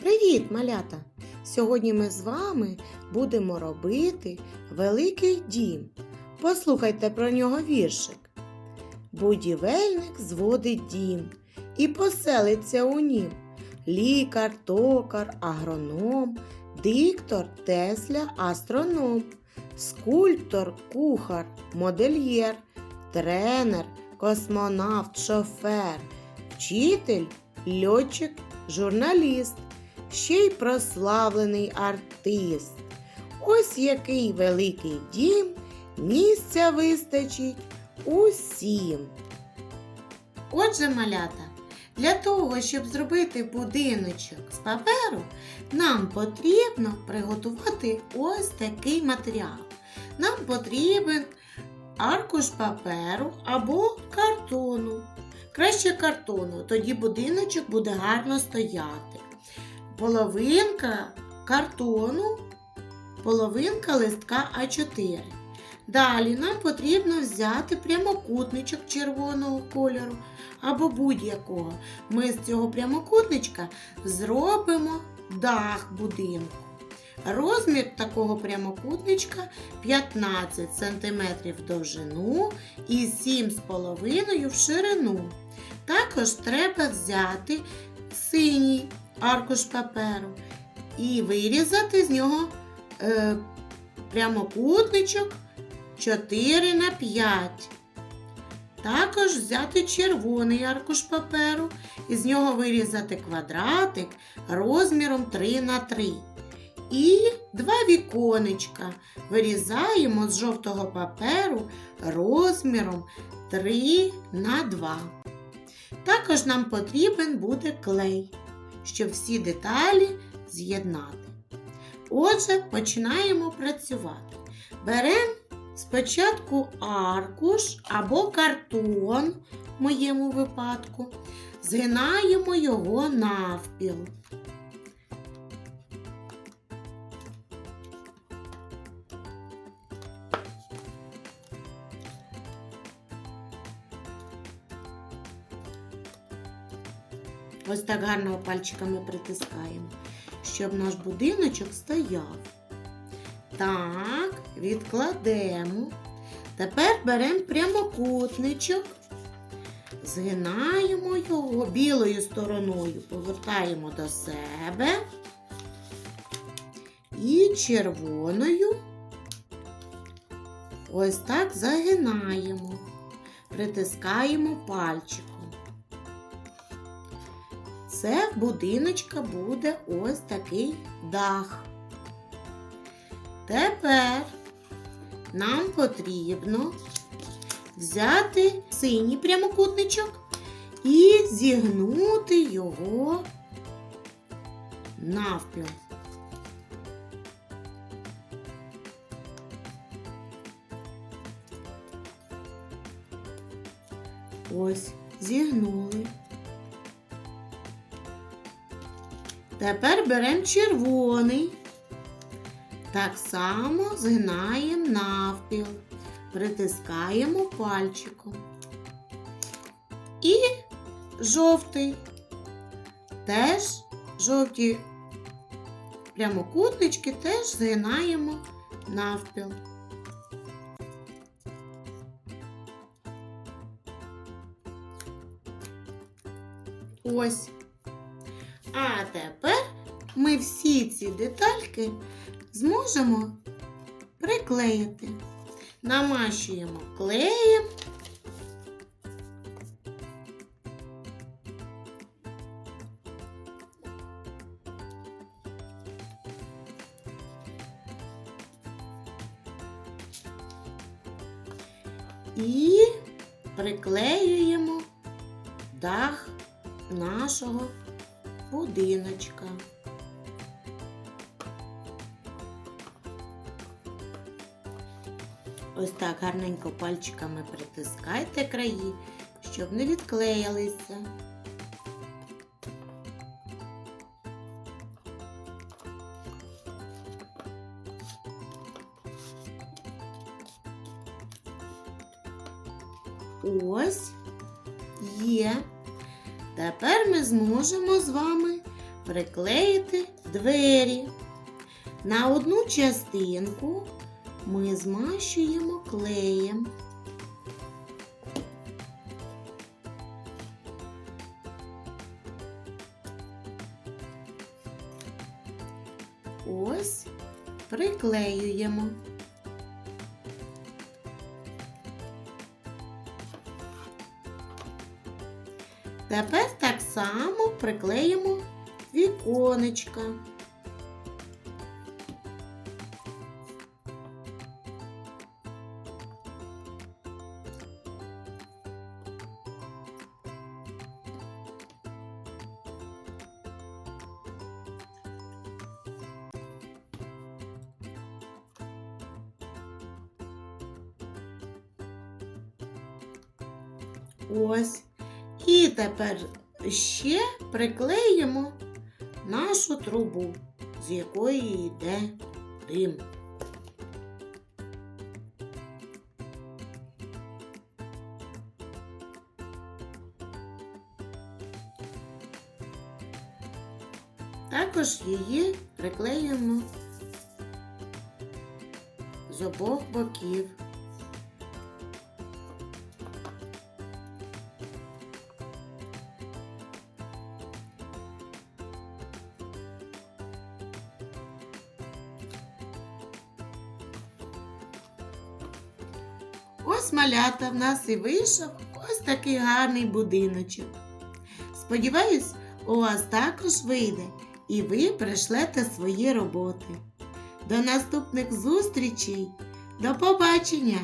Привіт, малята! Сьогодні ми з вами будемо робити великий дім. Послухайте про нього віршик. Будівельник зводить дім і поселиться у нім. Лікар, токар, агроном, диктор, тесля, астроном, скульптор, кухар, модельєр, тренер, космонавт, шофер, вчитель, льотчик, журналіст, ще й прославлений артист. Ось який великий дім, місця вистачить усім. Отже, малята, для того, щоб зробити будиночок з паперу, нам потрібно приготувати ось такий матеріал. Нам потрібен аркуш паперу або картону. Краще картону, тоді будиночок буде гарно стояти. Половинка картону, половинка листка А4. Далі нам потрібно взяти прямокутничок червоного кольору або будь-якого. Ми з цього прямокутничка зробимо дах будинку. Розмір такого прямокутничка 15 см в довжину і 7,5 в ширину. Також треба взяти синій аркуш паперу і вирізати з нього е, прямокутничок 4 на 5. Також взяти червоний аркуш паперу і з нього вирізати квадратик розміром 3 на 3. І два віконечка вирізаємо з жовтого паперу розміром 3 на 2. Також нам потрібен буде клей, щоб всі деталі з'єднати. Отже, починаємо працювати. Беремо спочатку аркуш або картон, в моєму випадку, згинаємо його навпіл. Ось так гарно пальчиками притискаємо, щоб наш будиночок стояв. Так, відкладемо. Тепер беремо прямокутничок, згинаємо його білою стороною, повертаємо до себе і червоною ось так загинаємо, притискаємо пальчиком. Це в будиночка буде ось такий дах. Тепер нам потрібно взяти синій прямокутничок і зігнути його навпіл. Ось, зігнули. Тепер беремо червоний. Так само згинаємо навпіл, притискаємо пальчиком. І жовтий. Теж жовті прямокутнички теж згинаємо навпіл. Ось. А тепер ми всі ці детальки зможемо приклеїти. Намащуємо клеєм. І приклеюємо дах нашого будиночка. Ось так гарненько пальчиками притискайте краї, щоб не відклеїлися. Ось є. Тепер ми зможемо з вами приклеїти двері. На одну частинку ми змащуємо клеєм. Ось приклеюємо. Тепер так само приклеїмо віконечка. Ось. І тепер ще приклеїмо нашу трубу, з якої йде дим. Також її приклеїмо з обох боків. Ось малята в нас і вийшов ось такий гарний будиночок. Сподіваюсь, у вас також вийде і ви пришлете свої роботи. До наступних зустрічей. До побачення!